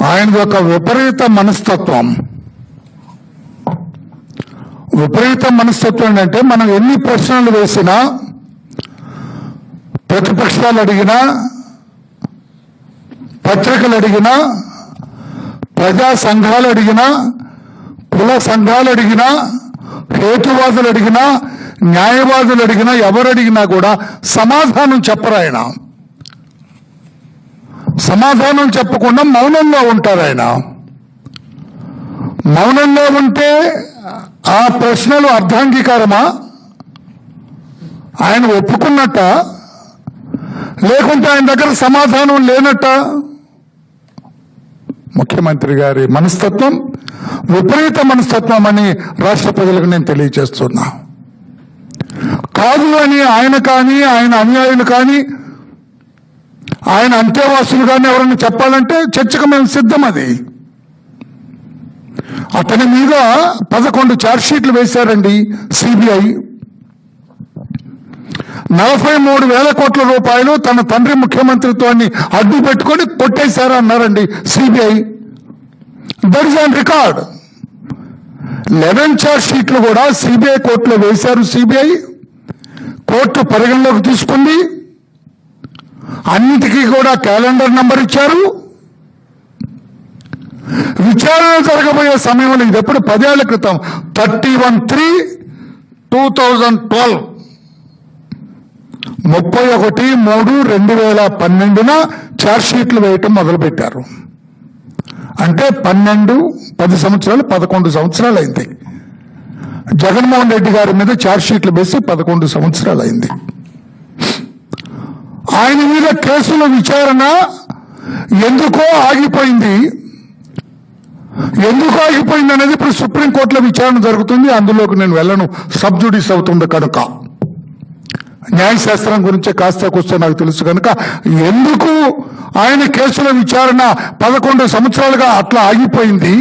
ఆయన యొక్క విపరీత మనస్తత్వం. విపరీత మనస్తత్వం అంటే మనం ఎన్ని ప్రశ్నలు వేసినా ప్రతిపక్షాలు అడిగినా పత్రికలు అడిగినా ప్రజా సంఘాలు అడిగినా కుల సంఘాలు అడిగినా హేతువాదులు అడిగినా న్యాయవాదులు అడిగినా ఎవరు అడిగినా కూడా సమాధానం చెప్పరు ఆయన సమాధానం చెప్పకుండా మౌనంగా ఉంటారు ఆయన. మౌనంగా ఉంటే ఆ ప్రశ్నలు అర్ధాంగీకారమా? ఆయన ఒప్పుకున్నట్ట? లేకుంటే ఆయన దగ్గర సమాధానం లేనట్ట? ముఖ్యమంత్రి గారి మనస్తత్వం విపరీత మనస్తత్వం అని రాష్ట్ర ప్రజలకు నేను తెలియజేస్తున్నా. కాదు అని ఆయన కానీ ఆయన అనుయాయులు కానీ ఆయన అంత్యవాసులు కానీ ఎవరైనా చెప్పాలంటే చర్చకు మేము సిద్ధం అది. అతని మీద పదకొండు ఛార్జ్షీట్లు వేశారండి సిబిఐ నలభై మూడు వేల కోట్ల రూపాయలు తన తండ్రి ముఖ్యమంత్రితో అడ్డు పెట్టుకొని కొట్టేశారు అన్నారండి CBI that is on record eleven షీట్లు కూడా సిబిఐ కోర్టులో వేశారు సిబిఐ కోర్టు పరిగణలోకి తీసుకుంది. అన్నిటికీ కూడా క్యాలెండర్ నంబర్ ఇచ్చారు. విచారణ జరగబోయే సమయంలో ఇది ఎప్పుడు? పదేళ్ళ క్రితం. Thirty one three two thousand twelve. ముప్పై ఒకటి మూడు రెండు వేల పన్నెండున ఛార్జ్ షీట్లు వేయటం మొదలుపెట్టారు. అంటే పన్నెండు పది సంవత్సరాలు పదకొండు సంవత్సరాలు అయింది. జగన్మోహన్ రెడ్డి గారి మీద ఛార్జ్ షీట్లు వేసి పదకొండు సంవత్సరాలు అయింది. ఆయన మీద కేసుల విచారణ ఎందుకో ఆగిపోయింది. ఎందుకు ఆగిపోయింది అనేది ఇప్పుడు సుప్రీంకోర్టులో విచారణ జరుగుతుంది. అందులోకి నేను వెళ్ళను. సబ్జుడిస్ అవుతుంది కనుక. న్యాయశాస్త్రం గురించి కాస్త కూర్చో నాకు తెలుసు కనుక. ఎందుకు ఆయన కేసుల విచారణ పదకొండు సంవత్సరాలుగా అట్లా ఆగిపోయింది?